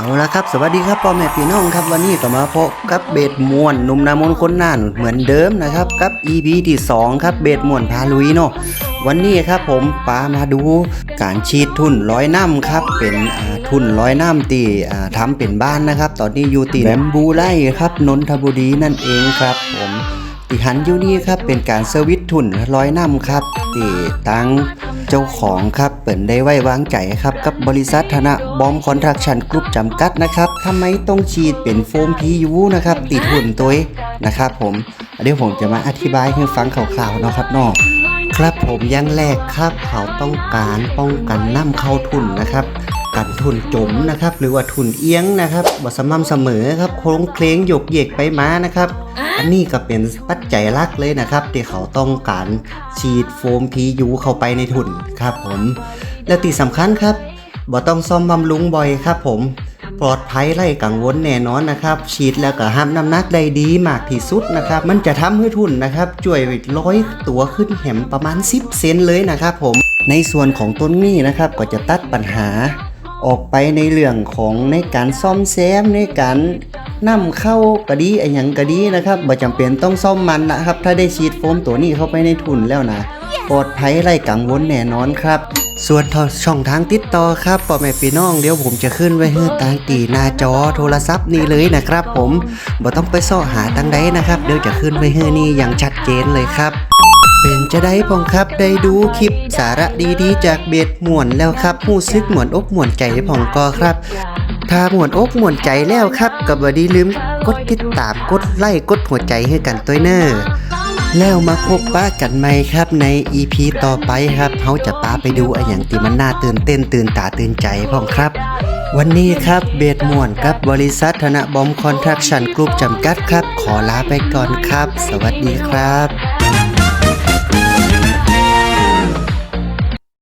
เอาละครับ สวัสดีครับพ่อแม่พี่น้องครับวันนี้ก็มาพบกับเบสมวนหนุ่มนามนคนหน้าหนุเหมือนเดิมนะครับกับ EP ที่2ครับเบสมวนพาลุยเนาะวันนี้ครับผมปามาดูการชีดทุนร้อยน้ำครับ เป็นทุนร้อยน้ำตีอ่าทำเป็นบ้านนะครับ ตอนนี้อยู่ตีแบมบูไล่ครับนนทบุรีนั่นเองครับผม ที่หันอยู่นี่ครับเป็นการเซอร์วิสทุนร้อยน้ำครับตีตั้งเจ้าของครับเปิดได้ไว้วางใจครับกับบริษัทธนะบอมคอนทรักชันกรุ๊ปจำกัดนะครับทำไมต้องฉีดเป็นโฟมพียูนะครับติดหุ่นตัวนะครับผมเดี๋ยวผมจะมาอธิบายให้ฟังคร่าวๆนะครับนอกครับผมยังแรกครับเขาต้องการป้องกันน้ำเข้าทุนนะครับ กันทุนจมนะครับ หรือว่าทุนเอียงนะครับบ่สม่ำเสมอครับโค้งเคลงหยกเหยกไปมานะครับ อันนี้ก็เป็นปัจจัยหลักเลยนะครับ ที่เขาต้องการฉีดโฟม PU เข้าไปในทุนครับผม และที่สำคัญครับบ่ต้องซ่อมบำรุงบ่อยครับ ผมปลอดภัยไร้กังวลแน่นอนนะครับ ฉีดแล้วก็ห้ามน้ำหนักได้ดีมากที่สุดนะครับ มันจะทำให้ทุนนะครับช่วยร้อยตัวขึ้นแหมประมาณ 10 เซนเลยนะครับผมในส่วนของต้นนี้นะครับก็จะตัดปัญหา ออกไปในเรื่องของในการซ่อมแซมในการนำเข้ากระดีไอ้หยังกระดีนะครับบ่จำเป็นต้องซ่อมมันนะครับ ถ้าได้ฉีดโฟมตัวนี้เข้าไปในทุนแล้วนะปลอดภัยไร้กังวลแน่นอนครับส่วนช่องทางติดต่อครับพ่อแม่พี่น้องเดี๋ยวผมจะขึ้นไว้ให้ตางตีหน้าจอโทรศัพท์นี่เลยนะครับ ผมบ่ต้องไปซ่อหาตังใดนะครับ เดี๋ยวจะขึ้นไว้ให้นี่อย่างชัดเจนเลยครับ เป็นจะได้พองครับได้ดูคลิปสาระดีๆ จากเบ็ดหมวนแล้วครับหูซึกหมวนอกหมวนใจพองกอครับ ถ้าหมวนอกหมวนใจแล้วครับก็บ่ดีลืมกดติดตามกดไลค์กดหัวใจให้กันตัวเนอร์แล้วมาพบป้ากันใหมครับใน EP ต่อไปครับเขาจะป้าไปดูอะอย่างที่มันน่าตื่นเต้นตื่นตาตื่นใจพ่องครับ วันนี้ครับเบดม่วนกับบริษัทธนบอมคอนทรักชันกรุ๊ปจำกัดครับ ขอลาไปก่อนครับ สวัสดีครับ